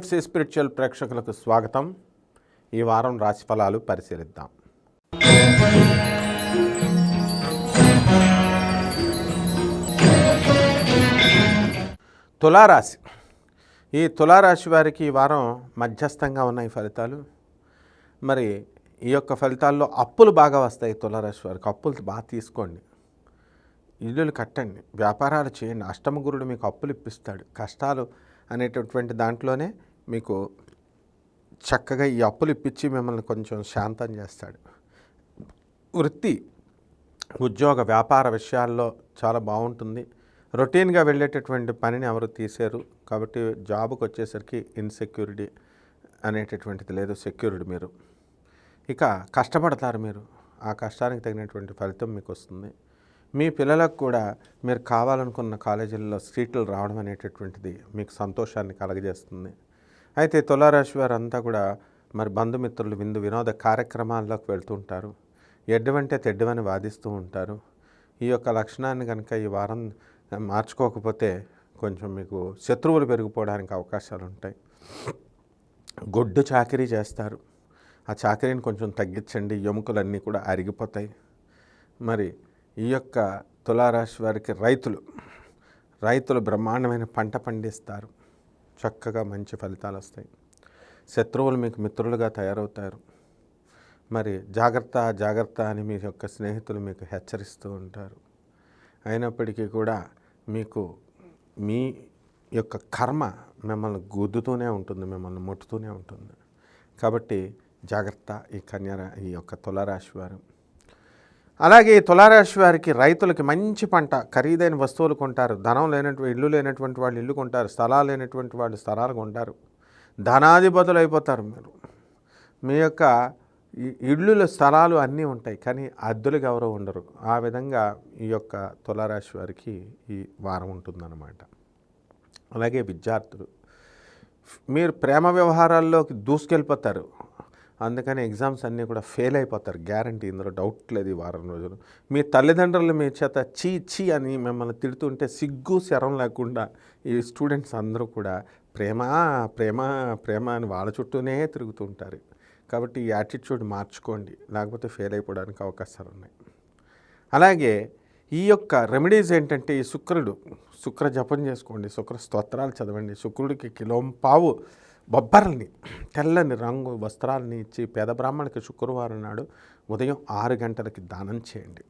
NFC spiritual ప్రేక్షకులకు స్వాగతం. ఈ వారం రాశి ఫలాలు పరిశీలిద్దాం. తులారాశి. ఈ తులారాశి వారికి ఈ వారం మధ్యస్థంగా ఉన్నాయి ఫలితాలు. మరి ఈ యొక్క ఫలితాల్లో అప్పులు బాగా వస్తాయి తులారాశి వారికి. అప్పులు బాగా తీసుకోండి. ఇల్లులు కట్టండి. వ్యాపారాలు చేయండి. అష్టమ గురుడు మీకు అప్పులు ఇప్పిస్తాడు. కష్టాలు అనేటటువంటి దాంట్లోనే మీకు చక్కగా ఈ అప్పులు ఇప్పించి మిమ్మల్ని కొంచెం శాంతం చేస్తాడు. వృత్తి ఉద్యోగ వ్యాపార విషయాల్లో చాలా బాగుంటుంది. రొటీన్గా వెళ్ళేటటువంటి పనిని ఎవరు తీసారు? కాబట్టి జాబ్కి వచ్చేసరికి ఇన్సెక్యూరిటీ అనేటటువంటిది లేదు సెక్యూరిటీ మీరు. ఇక కష్టపడతారు మీరు. ఆ కష్టానికి తగినటువంటి ఫలితం మీకు వస్తుంది. మీ పిల్లలకు కూడా మీరు కావాలనుకున్న కాలేజీల్లో సీట్లు రావడం అనేటటువంటిది మీకు సంతోషాన్ని కలగజేస్తుంది. అయితే తులారాశి వారు అంతా కూడా మరి బంధుమిత్రులు విందు వినోద కార్యక్రమాల్లోకి వెళ్తుంటారు ఎడ్డవంటే తెడ్డవని వాదిస్తూ ఉంటారు. ఈ యొక్క లక్షణాన్ని కనుక ఈ వారం మార్చుకోకపోతే కొంచెం మీకు శత్రువులు పెరిగిపోవడానికి అవకాశాలు ఉంటాయి. గొడ్డు చాకరీ చేస్తారు. ఆ చాకరీని కొంచెం తగ్గించండి ఎముకలన్నీ కూడా అరిగిపోతాయి. మరి ఈ యొక్క తులారాశి వారికి రైతులు రైతులు బ్రహ్మాండమైన పంట పండిస్తారు. చక్కగా మంచి ఫలితాలు వస్తాయి. శత్రువులు మీకు మిత్రులుగా తయారవుతారు. మరి జాగ్రత్త జాగ్రత్త అని మీ యొక్క స్నేహితులు మీకు హెచ్చరిస్తూ ఉంటారు. అయినప్పటికీ కూడా మీకు మీ యొక్క కర్మ మిమ్మల్ని గుద్దుతూనే ఉంటుంది మిమ్మల్ని ముట్టుతూనే ఉంటుంది. కాబట్టి జాగ్రత్త ఈ కన్యా ఈ యొక్క తులరాశి వారు. అలాగే తులారాశి వారికి రైతులకి మంచి పంట ఖరీదైన వస్తువులు కొంటారు. ధనం లేనటువంటి ఇల్లు లేనటువంటి వాళ్ళు ఇల్లు కొంటారు. స్థలాలు లేనటువంటి వాళ్ళు స్థలాలు కొంటారు. ధనాధిపతులు అయిపోతారు మీరు. మీ యొక్క ఈ ఇళ్ళు స్థలాలు అన్నీ ఉంటాయి. కానీ అద్దులకు ఎవరు ఉండరు. ఆ విధంగా ఈ యొక్క తులారాశి వారికి ఈ వారం ఉంటుందన్నమాట. అలాగే విద్యార్థులు. మీరు ప్రేమ వ్యవహారాల్లోకి దూసుకెళ్ళిపోతారు. అందుకని ఎగ్జామ్స్ అన్నీ కూడా ఫెయిల్ అయిపోతారు గ్యారంటీ. ఇందులో డౌట్ లేదు ఈ వారం రోజులు. మీ తల్లిదండ్రులు మీ చేత చీ చీ అని మిమ్మల్ని తిడుతుంటే సిగ్గు శరం లేకుండా ఈ స్టూడెంట్స్ అందరూ కూడా ప్రేమ ప్రేమ ప్రేమ అని వాళ్ళ చుట్టూనే తిరుగుతుంటారు కాబట్టి ఈ యాటిట్యూడ్ మార్చుకోండి. లేకపోతే ఫెయిల్ అయిపోవడానికి అవకాశాలు ఉన్నాయి. అలాగే ఈ యొక్క రెమెడీస్ ఏంటంటే ఈ శుక్రుడు శుక్ర జపం చేసుకోండి శుక్ర స్తోత్రాలు చదవండి. శుక్రుడికి కిలోం పావు బొబ్బర్లని తెల్లని రంగు వస్త్రాలని ఇచ్చి పేద బ్రాహ్మణికి శుక్రవారం నాడు ఉదయం ఆరు గంటలకి దానం చేయండి.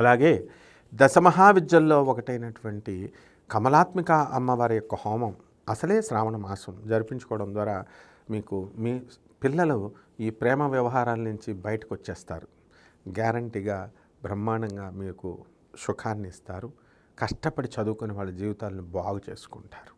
అలాగే దశమహావిద్యల్లో ఒకటైనటువంటి కమలాత్మిక అమ్మవారి యొక్క హోమం అసలే శ్రావణ మాసం జరిపించుకోవడం ద్వారా మీకు మీ పిల్లలు ఈ ప్రేమ వ్యవహారాల నుంచి బయటకు వచ్చేస్తారు. గ్యారంటీగా బ్రహ్మాండంగా మీకు సుఖాన్ని ఇస్తారు. కష్టపడి చదువుకుని వాళ్ళ జీవితాలను బాగు చేసుకుంటారు.